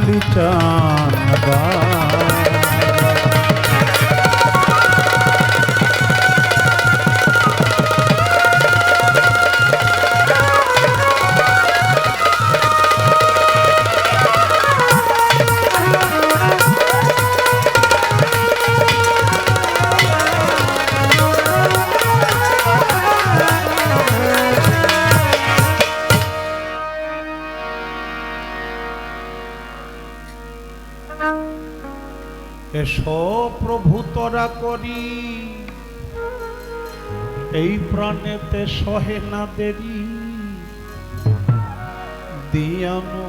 चांद এসো প্রভু তোরা করি। এই প্রাণেতে সহে না দেরি। দিয়ানো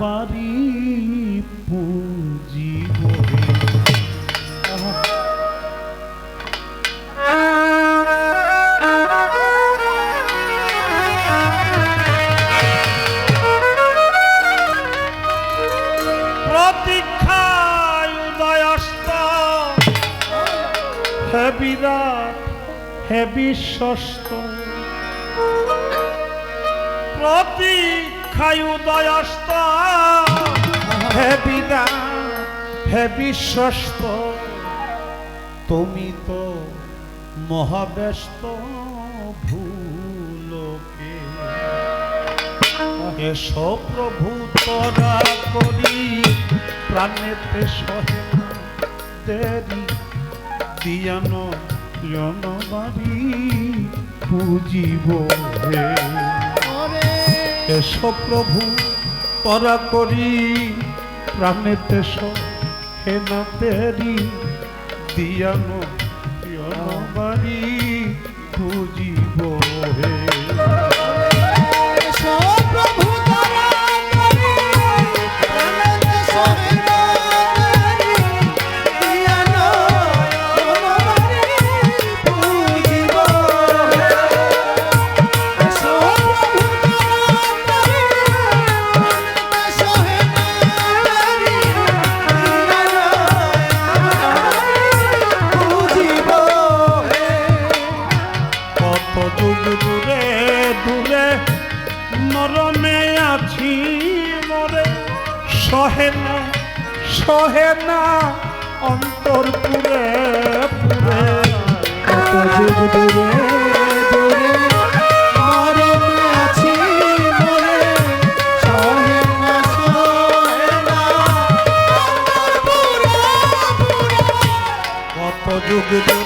বাড়ি পুজিব বিশ্বস্ত প্রতীক্ষায় উদয়স্ত। হে বিরাট হে বিশ্বস্ত, তুমি তো মহাব্যস্ত ভুলোকে। এসো প্রভু তরা করি প্রাণেতে সহে দেরি, দিয়ানো জনবাড়ি পুজিব হে এস প্রভু পরা করি প্রাণেতে হে না দেরি দিয়ানো নরমে আছি মরে। সহে না সহে না অন্তর পুরে পুরে। কত যুগ দূরে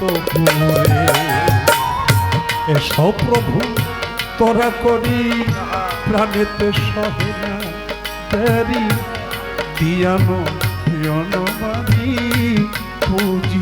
অন্তপুরে এসব তোরা করি প্রাণেতে সহে দিয়ানো পুজিব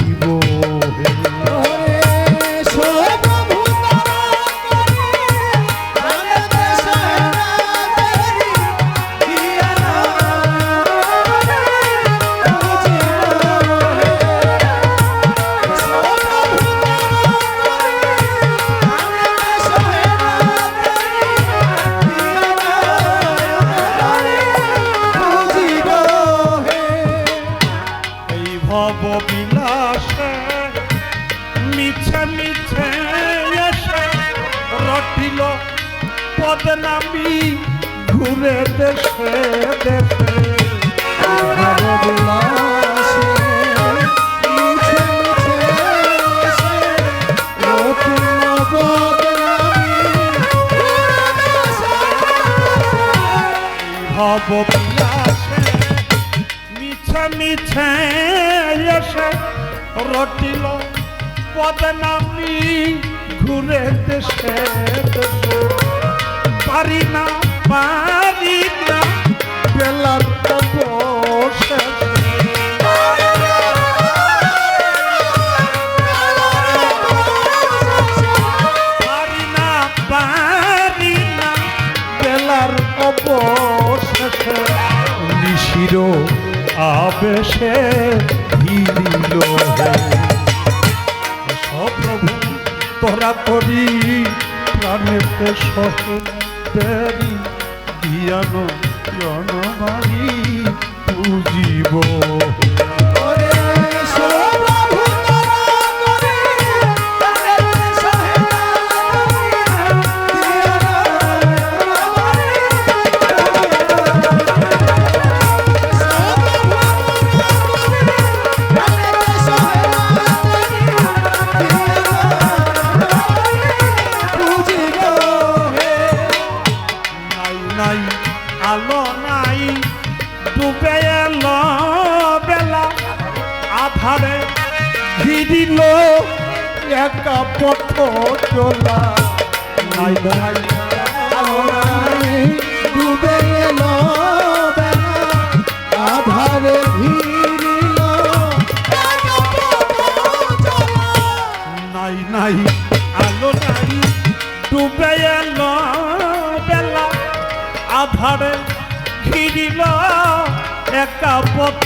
ভব বিলাসে মিছে মিছে এসে রটিল পদনামি ঘুরে দেশে পারি না পারি না, বেলার বসে আবেশে ভিড়িল হে। সপ্রভু তোরা করি প্রাণেতে সহে দেরি দিয়ানো জনমারি ভিড়িল একা পথ চলা। নাই নাই, ডুবে এলো আধারে ভিড়িল নাই নাই, আলো নাই, ডুবে এলো বেলা। আধারে ঘিরিল একা পথ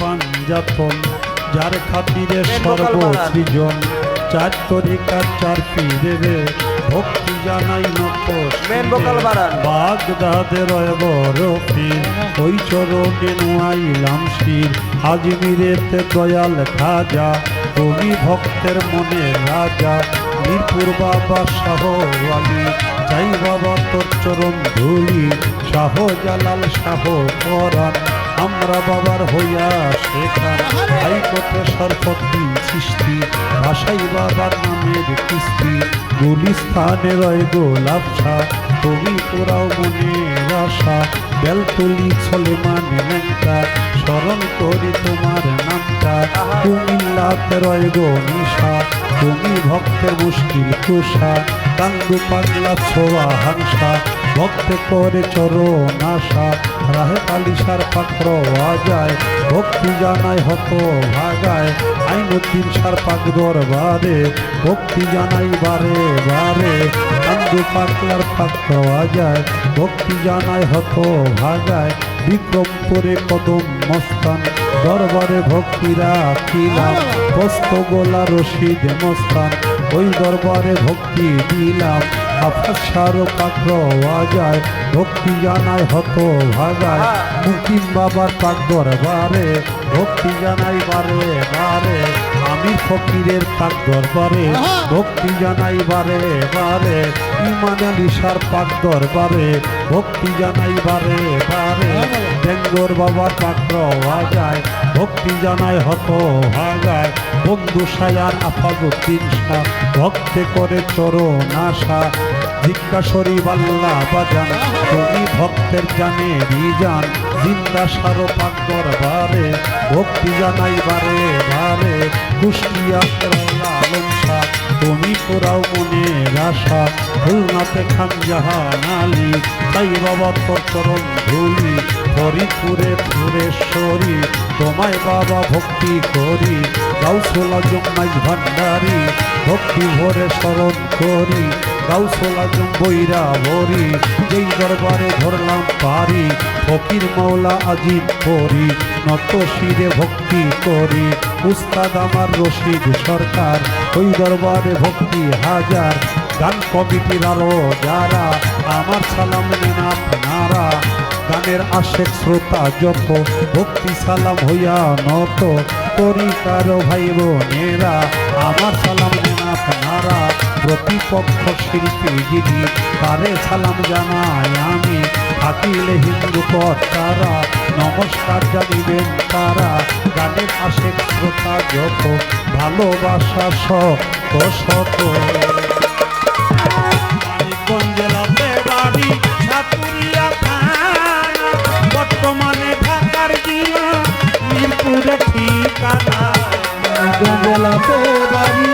পাঞ্জাতন যার খাতিরে। সর্বসৃজন চার তরিকা চার পীরে ভক্তি জানাই মেন বাড়ান। বাগদাদের বরফি ওই চরণে নুয়াইলাম শির। আজমিরেতে দয়াল খাজা তুমি ভক্তের মনে রাজা। মিরপুর বাবা শাহ আলী চাই বাবা তোর চরণ ধুলি শাহ জালাল শাহ পরাণ। আমরা বাবার হইয়া শেখান হাইকোর্টে সরপতি সৃষ্টি ভাষাই বাবার নামের কিস্তি গুলিস্থানে রয় গোলাপসা তুমি তোরাও মনের আশা। বেলতলি সলেমান লেঙ্কা স্মরণ করি তোমার নামটা। কুমিল্লাতে রয় গো নিশা। তুমি ভক্তের মুশকিল কুষা। কান্দু পাগলা ছোয়া হাংসা, ভক্তে করে চরণ আশা, রাহে কালিসার পাত্র আজায়, ভক্তি জানায় হত ভাগায় আইনুদ্দিন সার পাক দরবারে, ভক্তি জানাই বারে বারে কান্দু পাগলার পাত্র আজায়, ভক্তি জানায় হত ভাগায়, বিক্রমপুরে কদম মস্তান, দরবারে ভক্তিরা রাখিলাম, বস্ত গোলা রশিদ মস্তান ওই দরবারে ভক্তি দিলাম। আফাসার পাত্র আজায় ভক্তি জানায় হত ভাগায়। মুকিম বাবার পাক দরবারে ভক্তি জানাই বারে বারে। আমি ফকিরের পাক দরবারে ভক্তি জানাই বারে বারে। ইমান আলী সার পাক দরবারে ভক্তি জানাই বারে বারে। বেঙ্গর বাবার পাত্র আজায় ভক্তি জানাই হত ভাগায়। বন্ধু সায়ার আফাজুদ্দিন শাহ ভক্তে করে চরণ আশা। জিজ্ঞাসরি বাল্লা বাজান, তুমি ভক্তের জানে রিজান জিন্দা সারো পাক দরবারে, ভক্তি জানাই বারে বারে। কুষ্টিয়া তুমি আশা। জাহান আলী, তাই বাবা তোর চরণ ধুলি। ফরিদপুরে ফুরেশ্বরী তোমায় বাবা ভক্তি করি গাউসোলা জম্মাই ভান্ডারি, ভক্তি ভরে স্মরণ করি গাউসোলা জম্বইরা ভরি যেই দরবারে ধরলাম পারি, ফকির মৌলা আজিম করি, নত শিরে ভক্তি করি, উস্তাদ আমার রশিদ সরকার, ওই দরবারে ভক্তি হাজার, গান কমিটির আলো যারা, আমার সালাম নেন আপনারা গানের আশেক শ্রোতা যত, ভক্তি সালাম হইয়া নত করি কারও ভাই বোনেরা আমার সালাম আপনারা প্রতিপক্ষ শিল্পী যিনি, তারে সালাম জানাই আমি। থাকিলে হিন্দু কর্তারা, নমস্কার জানিবেন তারা। গানের আশেক শ্রোতা যত, ভালোবাসা শত শত। ঠিকানা গঙ্গলাতে বাড়ি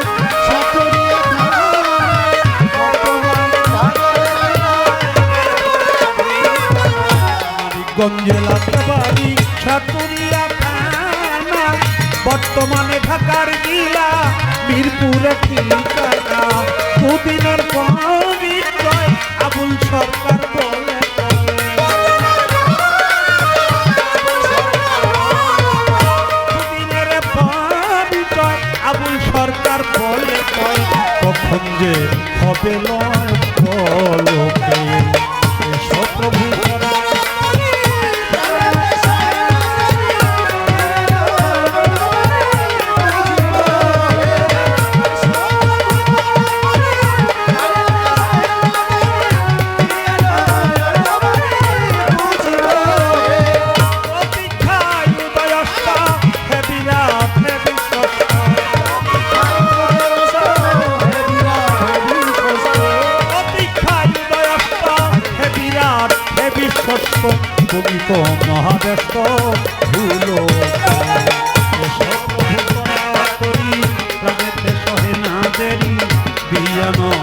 গঞ্জেলাতে বাড়ি সাতুরিয়া থানা বর্তমানে ঢাকার জেলা মিরপুরে ঠিকানা। দুদিনের পবিত্রয় আবুল সরকার যে হবে লয় ramo